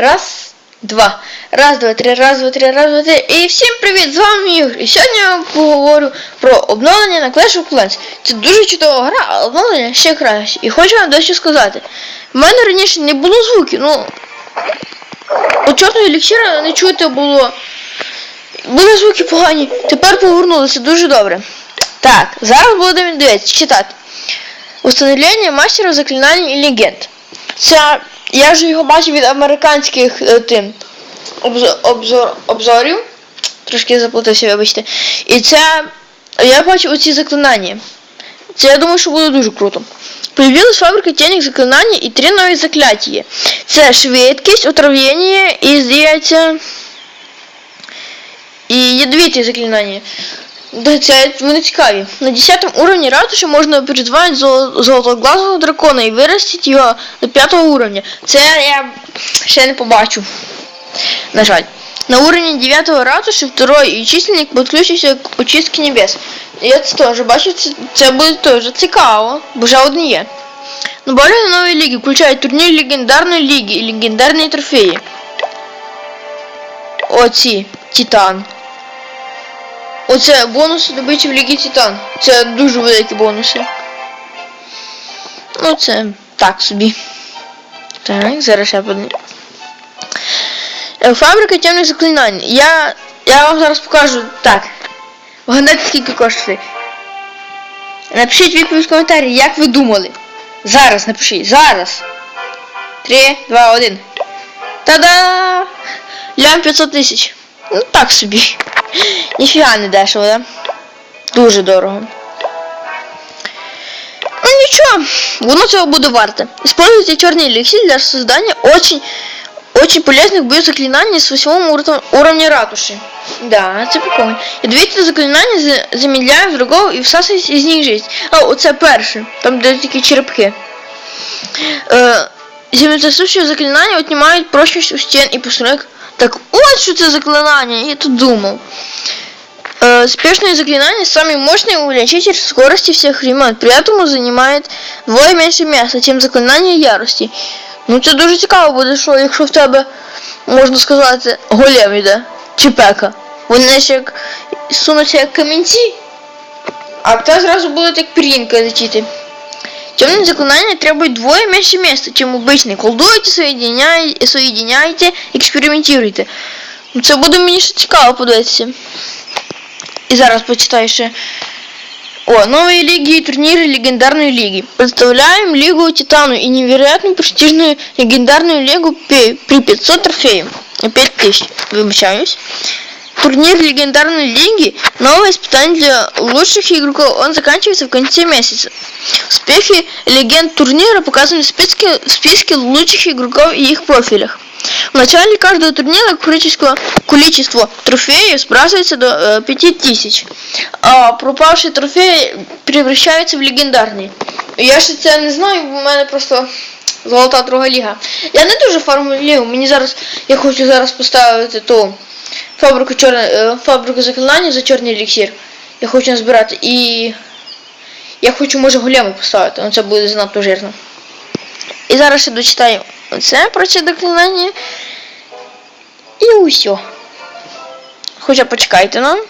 Раз, два. Раз, два, три, раз, два, три, раз, два, три. І всім привіт! З вами Ігор. І сьогодні я поговорю про обновлення на Clash of Clans. Це дуже чудова гра, а обновлення ще краще. І хочу вам дещо сказати. В мене раніше не було звуків, ну. От чорного еліксира не чути було. Були звуки погані. Тепер повернулися дуже добре. Так, зараз будемо дивитися, читати. Установлення мастерів заклинань і легенд. Це я вже його бачив від американських е, тим обзор, обзор, обзорів. Трошки заплутався, вибачте. І це я бачив оці заклинання. Це я думаю, що буде дуже круто. Появилась фабрика тінних заклинань і три нові закляття. Це швидкість, отравлення і здається. І ядовіті заклинання. Да, це вони цікаві. На 10 уровні ратуші можна призвати золотоглазого дракона і виростити його до 5 уровня. Це я ще не побачу. На жаль. На уровне 9 ратуши второй численник підключився к очистки небес. Я це теж бачу, це, це буде теж цікаво, бо вже одні є. Добавлення нової ліги включають турнір легендарної ліги і легендарні трофеї. Оці, Титан. Оце бонуси добичі в Лігі Титан. Це дуже великі бонуси. Ну це так собі. Так, зараз я подивлю. Е, Фабрика темних заклинань. Я. Я вам зараз покажу. Так. Вгадайте, скільки коштує. Напишіть відповідь в коментарі, як ви думали. Зараз напишіть. Зараз. 3, 2, 1. Та-да! Лям 500 тисяч. Ну так собі. Ніфіга не дешево, да? Дуже дорого. Ну нічого, воно цього буде варто. Используйте черный эликсир для создания очень, очень полезных боезаклинаний с 8 уровня, уровня ратуши. Да, це прикольно. Ядовіті заклинання за- замедляють врагов і всасують із них жизнь. А, оце перше. Там де такі черепки. Е, Землетрясущие заклинания отнимают прочность у стен и построек. Так вот что это заклинание, я тут думал. Э, спешные заклинания самый мощный увеличитель скорости всех времен. При этом занимает вдвое меньше места, чем заклинання ярості. Ну це дуже цікаво буде, що якщо в тебе, можна сказати, голем іде, чи пека. Вони ж як сунуться як камінці, а в тебе зразу буде як пір'їнка летіти. Темные заклинания требуют двое меньше места, чем обычные. Колдуйте, соединяйте, соединяйте, експериментуйте. Ну, Це буде мені ще цікаво подивитися. І зараз почитаю ще. О, новые лиги и турниры легендарной лиги. Представляем Лигу Титану и невероятно престижную легендарную лигу пе- при 500 трофеев. 5000, выбачаюсь. Турнир легендарной лиги – новое испытание для лучших игроков. Он заканчивается в конце месяца. Успехи легенд турнира показаны в списке, в списке лучших игроков и их профилях. В начале каждого турнира количество, количество трофеев сбрасывается до э, 5000, а пропавшие трофеи превращаются в легендарные. Я ще це не знаю, бо в мене просто золота друга ліга. Я не дуже фармую лігу, мені зараз, я хочу зараз поставити ту фабрику, чорне, е, фабрику заклинання за чорний еліксир. Я хочу назбирати і я хочу може голему поставити, це буде занадто жирно. І зараз ще дочитаю це про це заклинання. І усьо. Хоча почекайте нам.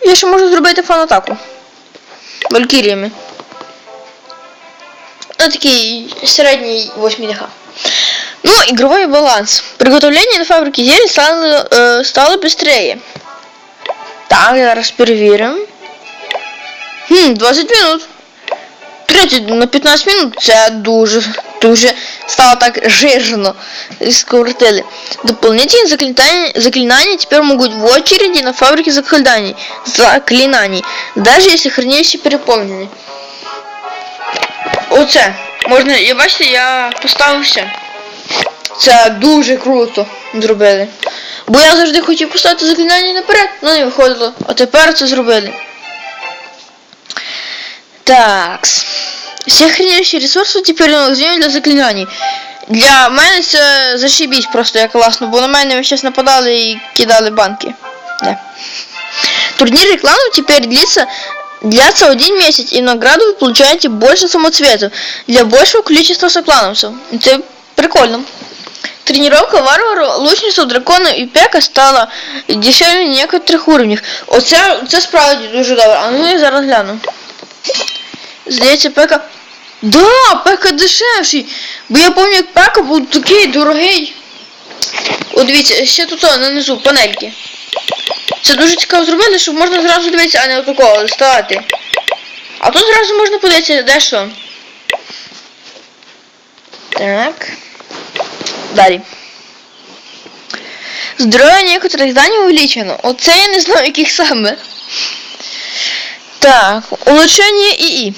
Я ще можу зробити фан-атаку. Валькіріями. Ну, такий середній 8 дх. Ну, игровой баланс. Приготовление на фабрике зелий стало, э, стало быстрее. Так, зараз перевіримо. Хм, 20 минут. 30 на 15 минут це дуже, дуже стало так жирно. Скоротили. Дополнительные заклинания, заклинания теперь могут в очереди на фабрике заклинаний, заклинаний, даже если хранилище переполнены. Оце. Можна, я бачите, я поставився. Це дуже круто зробили. Бо я завжди хотів поставити заклинання наперед, але не виходило. А тепер це зробили. Так. Всі хранилища ресурсів тепер неуязвимі для заклинаний. Для мене це зашибісь просто як класно, бо на мене зараз нападали і кидали банки. Да. Турниры кланов теперь длится длятся один месяц, и награду вы получаете больше самоцветов для большего количества соклановцев. Это Прикольно. Тренировка варвара, лучницу, дракона і пека стала дешевле на некоторих уровнях. Оце це справді дуже добре. А ну я зараз гляну. Здається, пека. Да, пека дешевший. Бо я пам'ятаю, як пека був такий дорогий. О, дивіться, ще тут о, нанизу панельки. Це дуже цікаво зробили, щоб можна зразу дивитися, а не отакого ставати. А тут зразу можна подивитися, де що. Так. Далі. Здоровье некоторых зданий увеличено. Оце я не знаю, яких саме. Так, улучшение ИИ.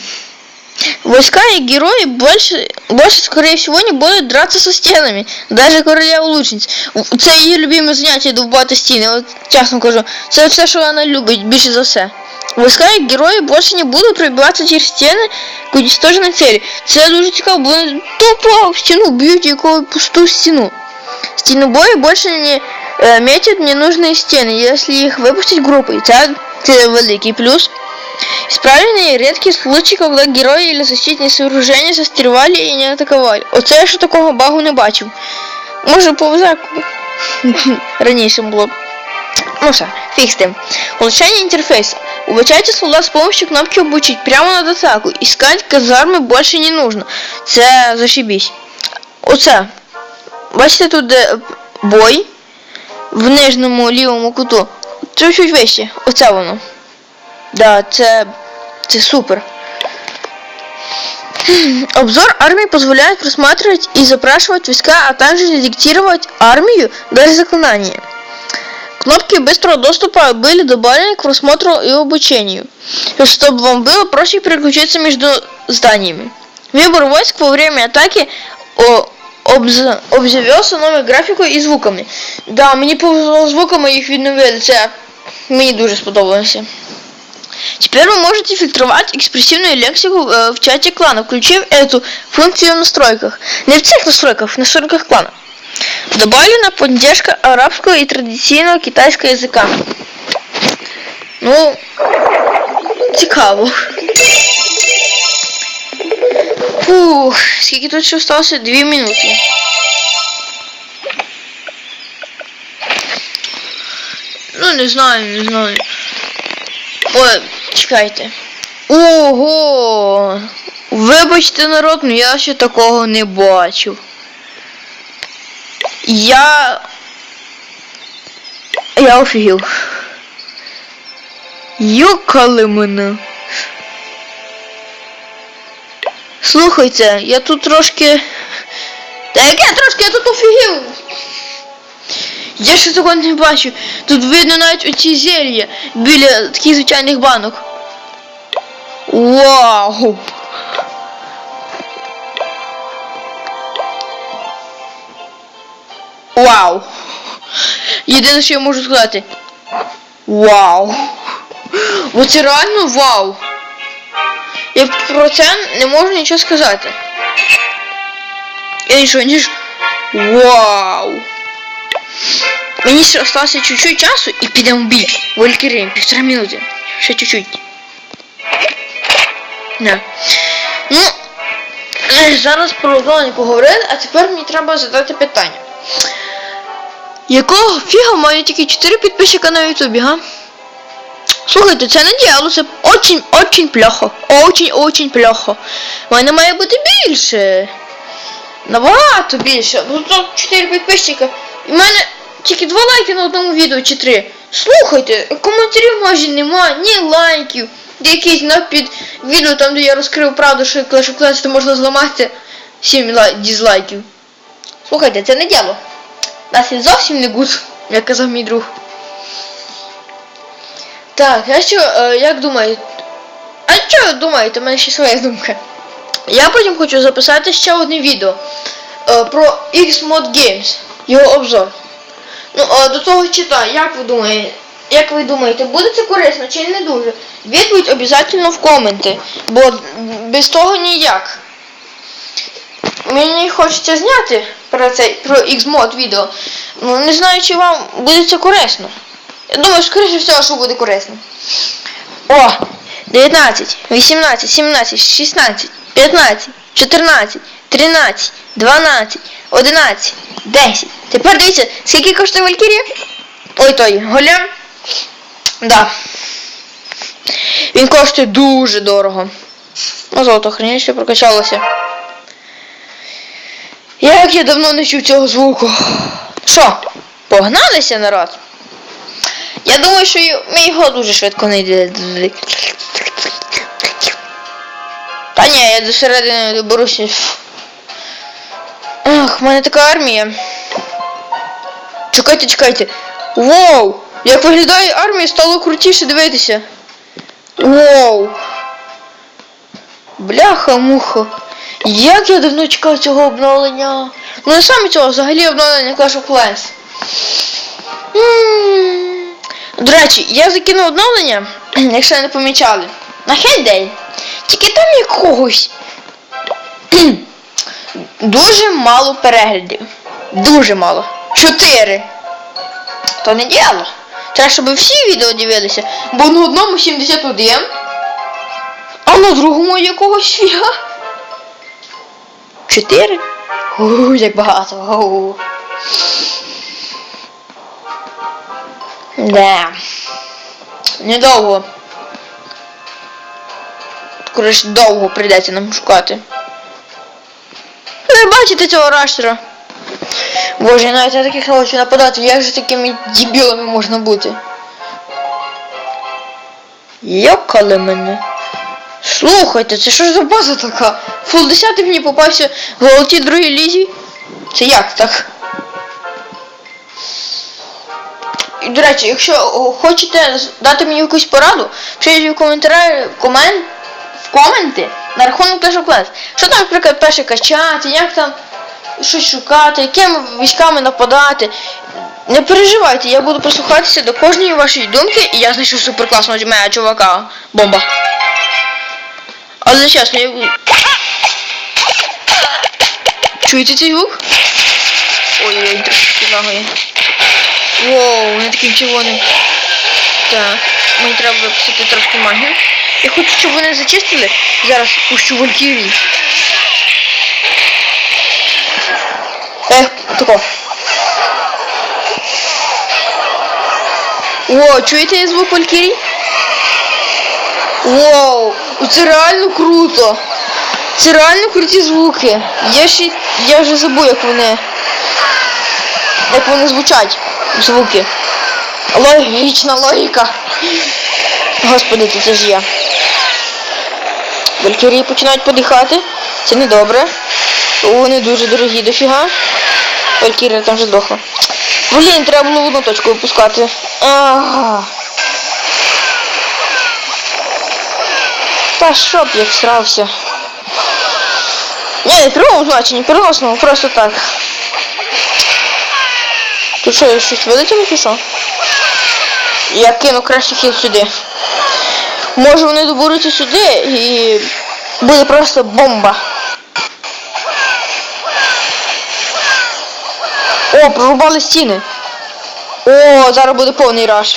Войска и герои больше, больше, скорее всего, не будут драться со стенами. Даже королева лучниць. В- Це її любиме заняття довбати стіни. От чесно кажу. Це все, що вона любить більше за все. Войска і герої більше не будуть пробиватися через стіни кудись теж на цілі. Це дуже цікаво, бо вони тупо в стіну б'ють якого пусту стіну. Стенобои больше не э, метят ненужные стены, если их выпустить группой. Это, это великий плюс. Исправленные редкие случаи, когда герої или защитні сооружения застрівали і не атакували. Оце я ще такого багу не бачив. Може повзе раніше було. б. Ну все, фиг с тем. Улучшение интерфейса. Обучайте солдат с помощью кнопки обучить прямо над атаку. Искать казарми больше не нужно. Це зашибісь. Оце. Бачите тут де бой в нижньому лівому куту. Чуть-чуть вище. Оце воно. Да, це. Це супер. Обзор армии позволяет просматривать и запрашивать войска, а также диктировать армию даже заклинания. Кнопки быстрого доступа были добавлены к просмотру и обучению, чтобы вам было проще переключиться между зданиями. Выбор войск во время атаки о, обз, обзавелся новою графікою і звуками. Да, мені повезло з звуками їх відновили. Це мені дуже сподобалося. Теперь вы можете фильтровать экспрессивную лексику э, в чате клана, включив эту функцию в настройках. Не в цих настройках, в настройках клана. Добавлена поддержка арабского и традиционного китайского языка. Ну, цікаво. Фух, скільки тут ще осталося? Дві минути. Ну, не знаю, не знаю. Ой, чекайте. Ого! Вибачте, народ, ну я ще такого не бачив. Я. Я офігів. Юкали мене. Слухайте, я тут трошки. Та яке трошки, я тут офігів. Я ще такого не бачу. Тут видно навіть оці зелья біля таких звичайних банок. Вау! Вау! Єдине, що я можу сказати. Вау! Оце реально вау! Я про це не можу нічого сказати. Я нічого, ніж. Вау! Мені ще осталося чуть-чуть часу і підемо в бій. Валькірі, півтора минути. Ще чуть-чуть. Да. Ну, е, зараз про обновлення поговорили, а тепер мені треба задати питання. Якого фіга маю тільки 4 підписчика на ютубі, га? Слухайте, це не діяло, це очень, очень плохо. Очень, очень плохо. У мене має бути більше. Набагато більше. Ну тут 4 підписчика. І в мене тільки 2 лайки на одному відео чи 3. Слухайте, коментарів майже немає, ні лайків. Якийсь на під відео там, де я розкрив правду, що Clash of Clans, то можна зламати 7 лай... дізлайків. Слухайте, це не діло. Нас є зовсім не гуд, як казав мій друг. Так, а що, е, як думаєте? А що думаєте? У мене ще своя думка. Я потім хочу записати ще одне відео е, про Xmod Games, його обзор. Ну, а до того читаю, як ви думаєте? Як ви думаєте, буде це корисно чи не дуже? Відповідь обов'язково в коменти, бо без того ніяк. Мені хочеться зняти про цей про Xmod відео. Ну не знаю, чи вам буде це корисно. Я думаю, скоріше всього, що буде корисно. О! 19, 18, 17, 16, 15, 14, 13, 12, 11, 10. Тепер дивіться, скільки коштує Валькірія? Ой той, голем. Да. Він коштує дуже дорого. Ну, золото хранилище прокачалося. Як я давно не чув цього звуку. Що, погналися народ? Я думаю, що ми його дуже швидко не знайдемо. Та ні, я до середини доберуся. Ах, в мене така армія. Чекайте, чекайте. Воу! Як виглядає армія, стало крутіше дивитися. Воу! Бляха-муха. Як я давно чекав цього обновлення. Ну не саме цього, взагалі обновлення Clash of Clans. До речі, я закинув обновлення, якщо не помічали. На Хейдей. Тільки там якогось. Дуже мало переглядів. Дуже мало. Чотири. То не діло. Треба, щоб всі відео дивилися. Бо на одному 71, а на другому якогось фіга. Чотири? Ууу, як багато. Ууу. Да. Недовго. Коротше, довго прийдеться нам шукати. Ви бачите цього рашера? Боже, я навіть на таких не хочу нападати, як же такими дебілами можна бути? Йокали мене. Слухайте, це що ж за база така? Фул 10 мені попався в золотій другій лізі. Це як так? І, до речі, якщо хочете дати мені якусь пораду, пишіть в коментарі комен, в коменти на рахунок Clash of. Що там, наприклад, перше качати, як там щось шукати, якими військами нападати. Не переживайте, я буду прислухатися до кожної вашої думки, і я знайшов суперкласного чувака. Бомба. Але чесно, я... Чуєте цей звук? Ой-ой, трошки підлагає. Воу, не таким червоним. Так, мені треба випустити трошки магію. Я хочу, щоб вони зачистили. Зараз пущу Валькірію. Ех, тако. О, чуєте звук Валькірій? Вау, це реально круто. Це реально круті звуки. Я ще я вже забув, як вони. Як вони звучать. Звуки. Логічна логіка. Господи, це, це ж я. Валькірії починають подихати. Це не добре. Вони дуже дорогі дофіга. Валькірія там вже здохла. Блін, треба було в одну точку випускати. Ага. Та щоб я всрався. Ні, не в прямому значенні, переносному, просто так. Тут що, щось вилетіло чи що? Я кину краще хіл сюди. Може вони доберуться сюди і буде просто бомба. О, прорубали стіни. О, зараз буде повний раш.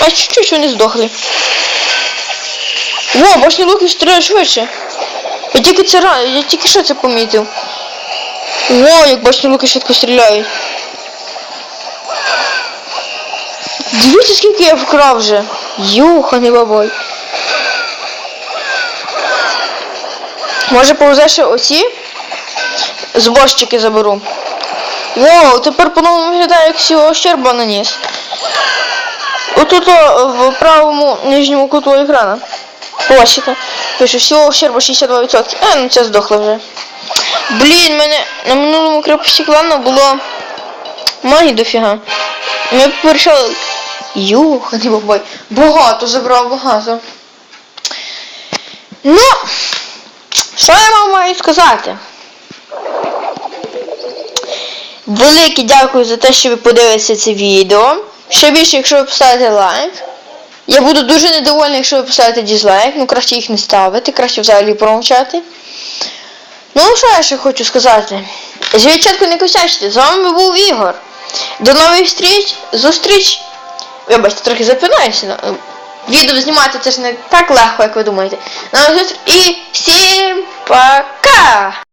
А чуть-чуть вони здохли. О, башні луки стріляють швидше. Я тільки це я тільки що це помітив. О, як башні луки швидко стріляють. Дивіться, скільки я вкрав вже. Юханий бабой. Може повзеш оці? Зборщики заберу. Воу, тепер по-новому виглядає, як всього щерба наніс. Отут в правому нижньому куту екрана. Бачите? Пише, всього щерба 62%. А, ну це здохло вже. Блін, мене на минулому крепості клану було магії дофіга. Ми вирішили. Юх, не бабай. Багато забрав, багато. Ну, що я вам маю сказати? Велике дякую за те, що ви подивилися це відео. Ще більше, якщо ви поставите лайк. Я буду дуже недовольна, якщо ви поставите дізлайк. Ну краще їх не ставити, краще взагалі промовчати. Ну, що я ще хочу сказати? Звичайно, не косячте. З вами був Ігор. До нових зустріч. Зустріч. Вибачте, трохи запинаюся. відео знімати це ж не так легко, як ви думаєте. На зустріч і всім пока!